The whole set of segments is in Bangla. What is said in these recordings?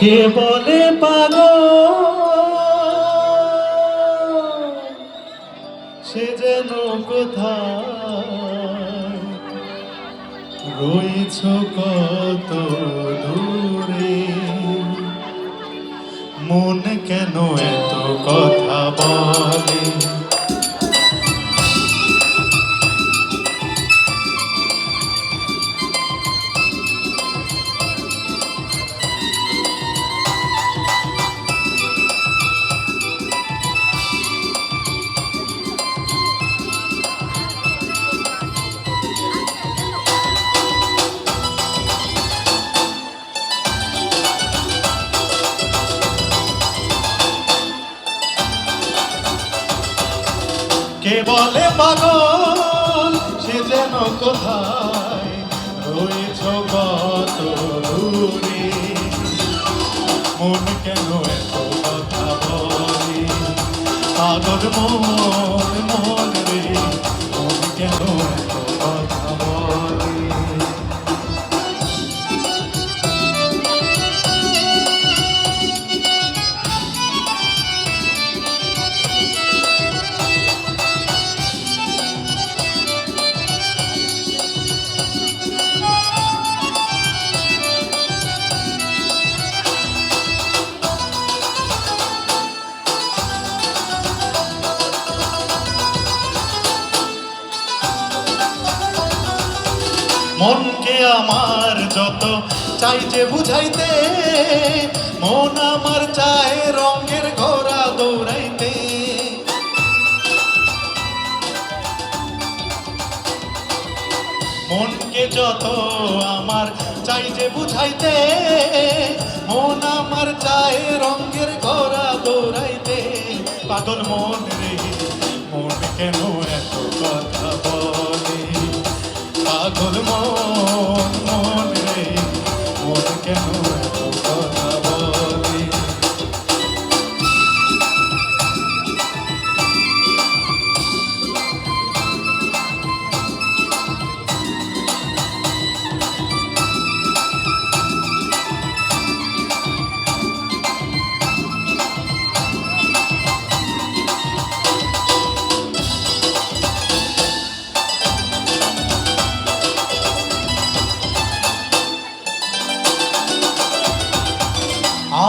কে বলে পাগল? সে যেন কোথায়? রয়েছ কত দূরে? মন কেন এত কথা বলে? কে বলে পাগল? সে যেন কোথায়? রয়েছ কত দূরে মন কেন এত কথা বলে? পাগল মন মনকে আমার যত চাই যে বুঝাইতে, মন আমার চায় রঙের ঘোড়া দৌড়াইতে। মনকে যত আমার চাই যে বুঝাইতে, মন আমার চায় রঙের ঘোড়া দৌড়াইতে। পাগল মন রে, মন কেন এত কথা বলে? পাগল মন মন রে মন কেন?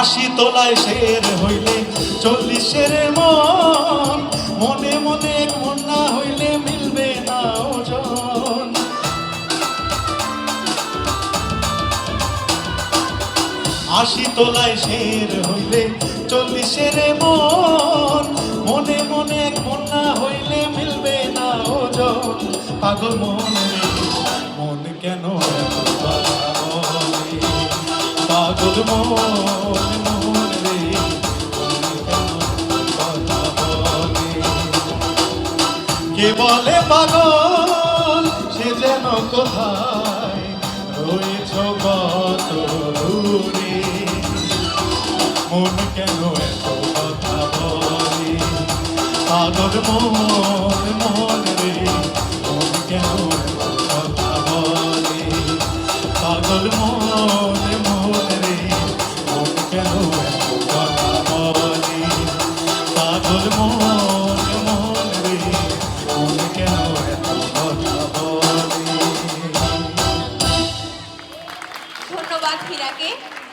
আশি তোলায় শের হইলে চল্লিশের মন। মনে মনে মন হইলে মিলবে না ওজন। আশি তোলায় শের হইলে চল্লিশের মন। মনে মনে মন হইলে মিলবে না ওজন। পাগল মন মন কেন? পাগল মন বলে পাগল, সে যেন কোথায় রয়েছ কত মন কেন এত কথা বলে? পাগল মন মন রে, মন কেন কথা বলে? পাগল মন gira que